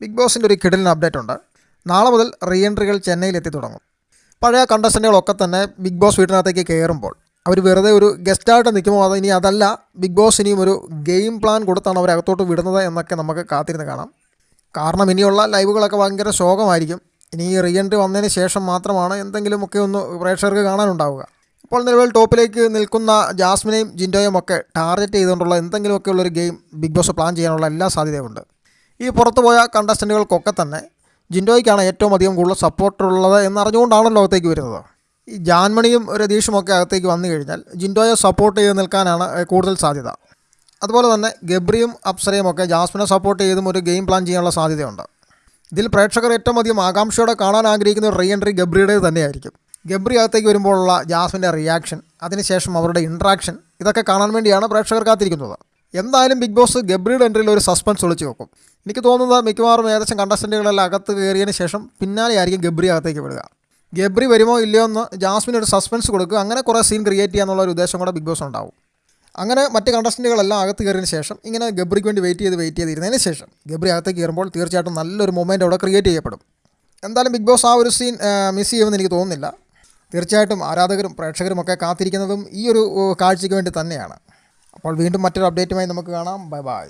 Big ബോസിന്റെ ഒരു കിടലിന് update ഉണ്ട്. നാളെ മുതൽ റീ എൻട്രികൾ ചെന്നൈയിൽ എത്തി തുടങ്ങും. പഴയ കണ്ടസ്റ്റന്റുകളൊക്കെ തന്നെ ബിഗ് ബോസ് വീട്ടിനകത്തേക്ക് കയറുമ്പോൾ അവർ വെറുതെ ഒരു ഗസ്റ്റായിട്ട് നിൽക്കുമ്പോൾ അത് ഇനി അതല്ല ബിഗ് ബോസ് ഇനിയും ഒരു ഗെയിം പ്ലാൻ കൊടുത്താണ് അവരകത്തോട്ട് വിടുന്നത് എന്നൊക്കെ നമുക്ക് കാത്തിരുന്ന് കാണാം. കാരണം ഇനിയുള്ള ലൈവുകളൊക്കെ ഭയങ്കര ശോകമായിരിക്കും. ഇനി ഈ റീ എൻട്രി വന്നതിന് ശേഷം മാത്രമാണ് എന്തെങ്കിലുമൊക്കെ ഒന്ന് പ്രേക്ഷകർക്ക് കാണാനുണ്ടാവുക. ഇപ്പോൾ നിലവിൽ ടോപ്പിലേക്ക് നിൽക്കുന്ന ജാസ്മിനെയും ജിൻഡോയും ഒക്കെ ടാർഗറ്റ് ചെയ്തുകൊണ്ടുള്ള എന്തെങ്കിലുമൊക്കെയുള്ളൊരു ഗെയിം ബിഗ് ബോസ് പ്ലാൻ ചെയ്യാനുള്ള എല്ലാ സാധ്യതയുമുണ്ട് ഈ പുറത്തു പോയ കണ്ടസ്റ്റന്റുകൾക്കൊക്കെ തന്നെ ജിൻഡോയ്ക്കാണ് ഏറ്റവും അധികം കൂടുതൽ സപ്പോർട്ടുള്ളത് എന്നറിഞ്ഞുകൊണ്ടാണല്ലോ അകത്തേക്ക് വരുന്നത്. ഈ ജാൻമണിയും രതീഷും ഒക്കെ അകത്തേക്ക് വന്നു കഴിഞ്ഞാൽ ജിൻഡോയെ സപ്പോർട്ട് ചെയ്ത് നിൽക്കാനാണ് കൂടുതൽ സാധ്യത. അതുപോലെ തന്നെ ഗബ്രിയും അപ്സരയും ഒക്കെ ജാസ്മിനെ സപ്പോർട്ട് ചെയ്തും ഒരു ഗെയിം പ്ലാൻ ചെയ്യാനുള്ള സാധ്യതയുണ്ട്. ഇതിൽ പ്രേക്ഷകർ ഏറ്റവും അധികം ആകാംക്ഷയോടെ കാണാൻ ആഗ്രഹിക്കുന്ന റീ എൻട്രി ഗബ്രിയുടെ തന്നെയായിരിക്കും. ഗബ്രി അകത്തേക്ക് വരുമ്പോഴുള്ള ജാസ്മിന്റെ റിയാക്ഷൻ അതിനുശേഷം അവരുടെ ഇൻട്രാക്ഷൻ ഇതൊക്കെ കാണാൻ വേണ്ടിയാണ് പ്രേക്ഷകർ കാത്തിരിക്കുന്നത്. എന്തായാലും ബിഗ് ബോസ് ഗബ്രിയുടെ എൻട്രിയിൽ ഒരു സസ്പെൻസ് ഒളിച്ചു വെക്കും. എനിക്ക് തോന്നുന്നത് മിക്കവാറും ഏകദേശം കണ്ടസ്റ്റന്റുകളെല്ലാം അകത്ത് കയറിയതിന് ശേഷം പിന്നാലെ ആയിരിക്കും ഗബ്രി അകത്തേക്ക് വിടുക. ഗബ്രി വരുമോ ഇല്ലയോ എന്ന് ജാസ്മിൻ ഒരു സസ്പെൻസ് കൊടുക്കുക. അങ്ങനെ കുറേ സീൻ ക്രിയേറ്റ് ചെയ്യാന്നുള്ള ഒരു ഉദ്ദേശം കൂടെ ബിഗ് ബോസ് ഉണ്ടാവും. അങ്ങനെ മറ്റ് കണ്ടസ്റ്റന്റുകളെല്ലാം അകത്ത് കയറിയതിന് ശേഷം ഇങ്ങനെ ഗബ്രിക്ക് വേണ്ടി വെയിറ്റ് ചെയ്ത് വെയിറ്റ് ചെയ്തിരുന്നതിന് ശേഷം ഗബ്രി അകത്തേക്ക് കയറുമ്പോൾ തീർച്ചയായിട്ടും നല്ലൊരു മൊമെന്റ് അവിടെ ക്രിയേറ്റ് ചെയ്യപ്പെടും. എന്തായാലും ബിഗ് ബോസ് ആ ഒരു സീൻ മിസ് ചെയ്യുമെന്ന് എനിക്ക് തോന്നുന്നില്ല. തീർച്ചയായിട്ടും ആരാധകരും പ്രേക്ഷകരും ഒക്കെ കാത്തിരിക്കുന്നതും ഈ ഒരു കാഴ്ചയ്ക്ക് വേണ്ടി തന്നെയാണ്. അപ്പോൾ വീണ്ടും മറ്റൊരു അപ്ഡേറ്റുമായി നമുക്ക് കാണാം. Bye bye